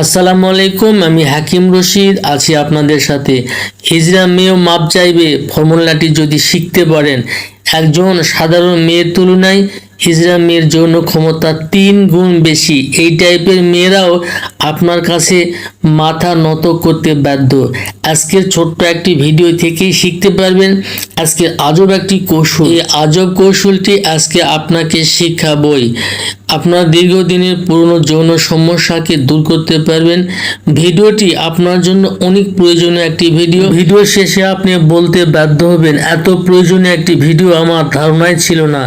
আসসালামু আলাইকুম, আমি হাকিম রশিদ, আছি আপনাদের সাথে। হিজরা মেয়েও মাপ চাইবে, ফর্মুলাটি যদি শিখতে পারেন। একজন সাধারণ মেয়ের তুলনায় হিজরা মেয়ের যৌন ক্ষমতা তিন গুণ বেশি। এই টাইপের মেয়েরাও আপনার কাছে মাথা নত করতে বাধ্য। আজকের ছোট্ট একটি ভিডিও থেকেই শিখতে পারবেন আজকে আজব একটি কৌশল। এই আজব কৌশলটি আজকে আপনাকে শিখাবই। আপনার দীর্ঘদিনের পুরনো যৌন সমস্যাকে দূর করতে পারবেন। ভিডিওটি আপনার জন্য অনেক প্রয়োজনীয় একটি ভিডিও। ভিডিও শেষে আপনি বলতে বাধ্য হবেন, এত প্রয়োজনীয় একটি ভিডিও আমার ধারণায় ছিল না।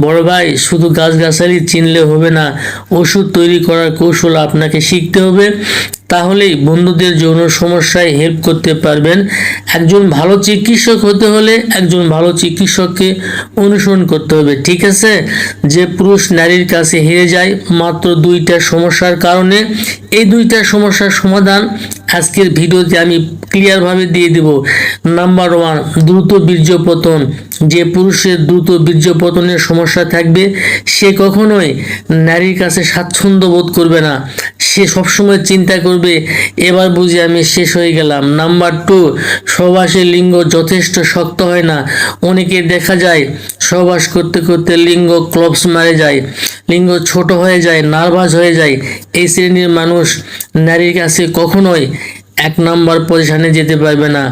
বড় ভাই, শুধু গাছগাছালি চিনলে হবে না, ওষুধ তৈরি করার কৌশল আপনাকে শিখতে হবে। তাহলেই বন্ধুদের যৌন সমস্যায় হেল্প করতে পারবেন। একজন ভালো চিকিৎসক হতে হলে একজন ভালো চিকিৎসককে অনুসরণ করতে হবে, ঠিক আছে? যে পুরুষ নারীর কাছে হেরে যায়, মাত্র দুইটা সমস্যার কারণে। এই দুইটা সমস্যার সমাধান আজকের ভিডিওতে আমি ক্লিয়ারভাবে দিয়ে দেব। নাম্বার ওয়ান দ্রুত বীর্যপতন। যে পুরুষের দ্রুত বীর্যপতনের সমস্যা থাকবে, সে কখনোই নারীর কাছে স্বাচ্ছন্দ্য বোধ করবে না। সে সবসময় চিন্তা করবে, এবার বুঝি আমি শেষ হয়ে গেলাম। নাম্বার টু, সবাসের লিঙ্গ যথেষ্ট শক্ত হয় না। অনেকে দেখা যায়, সবাস করতে করতে লিঙ্গ ক্লপস মারে যায়, লিঙ্গ ছোট হয়ে যায়, নার্ভাস হয়ে যায়। এই শ্রেণির মানুষ নারীর কাছে কখনোই এক নাম্বার পজিশনে যেতে পারবে না।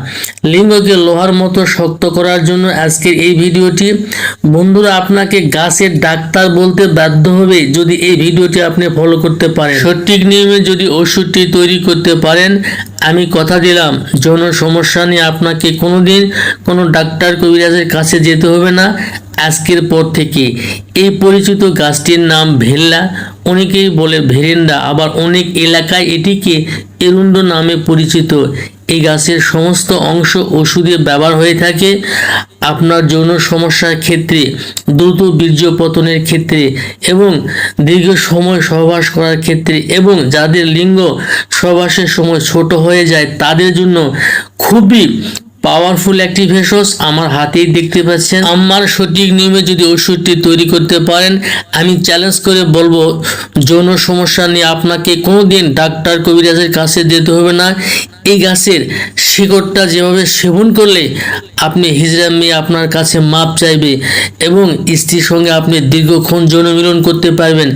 লিঙ্গকে লোহার মতো শক্ত করার জন্য আজকের এই ভিডিওটি। বন্ধুরা, আপনাকে গাছের ডাক্তার বলতে বাধ্য হবে যদি এই ভিডিওটি আপনি ফলো করতে পারেন। সঠিক নিয়মে যদি ওষুধটি তৈরি করতে পারেন, আমি কথা দিলাম যৌন সমস্যা নিয়ে আপনাকে কোনোদিন কোনো ডাক্তার কবিরাজের কাছে যেতে হবে না। আজকের পর থেকে এই পরিচিত গাছটির নাম ভেল্লা। অনেকেই বলে ভেরেন্ডা, আবার অনেক এলাকায় এটিকে এরুন্ড নামে পরিচিত। এই গাছের সমস্ত অংশ ওষুধে ব্যবহার হয়ে থাকে। আপনার যৌন সমস্যার ক্ষেত্রে, দ্রুত বীর্য পতনের ক্ষেত্রে এবং দীর্ঘ সময় সহবাস করার ক্ষেত্রে এবং যাদের লিঙ্গ সহবাসের সময় ছোট হয়ে যায়, তাদের জন্য খুবই পাওয়ারফুল একটি ভেষজ আমার হাতেই দেখতে পাচ্ছেন। আমার সঠিক নিয়মে যদি ওষুধটি তৈরি করতে পারেন, আমি চ্যালেঞ্জ করে বলব, যৌন সমস্যা নিয়ে আপনাকে কোনোদিন ডাক্তার কবিরাজের কাছে যেতে হবে না। এই গাছের শিকড়টা যেভাবে সেবন করলে আপনি হিজড়া মেয়ে আপনার কাছে মাপ চাইবে এবং স্ত্রীর সঙ্গে আপনি দীর্ঘক্ষণ যৌন মিলন করতে পারবেন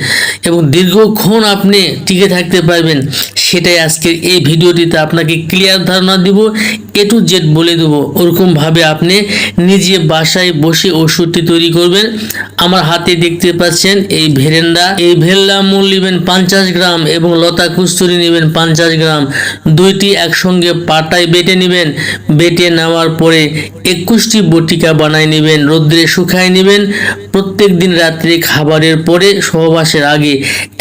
এবং দীর্ঘক্ষণ আপনি টিকে থাকতে পারবেন। সেটাই আজকের এই ভিডিওটিতে আপনাকে ক্লিয়ার ধারণা দিব। এ টু জেড বলে দেবো। ওরকমভাবে আপনি নিজে বাসায় বসে ওষুধটি তৈরি করবেন। আমার হাতে দেখতে পাচ্ছেন এই ভেরেন্ডা এই ভেল্লা মূল নেবেন পঞ্চাশ গ্রাম এবং লতা কুস্তুরি নেবেন পঞ্চাশ গ্রাম। দুইটি একসঙ্গে পাটায় বেটে নেবেন। বেটে নেওয়ার পরে একুশটি বটিকা বানায় নেবেন, রোদ্রে শুকায় নেবেন। প্রত্যেক দিন রাত্রে খাবারের পরে সহবাসের আগে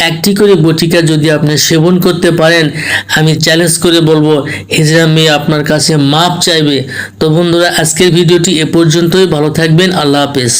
একটি করে বটিকা যদি আপনি সেবন করতে পারেন, আমি চ্যালেঞ্জ করে বলব, হিজরা মেয়ে আপনার কাছে মাপ চাইবে। তো বন্ধুরা আজকের ভিডিওটি এ পর্যন্তই। ভালো থাকবেন। আল্লাহ হাফেজ।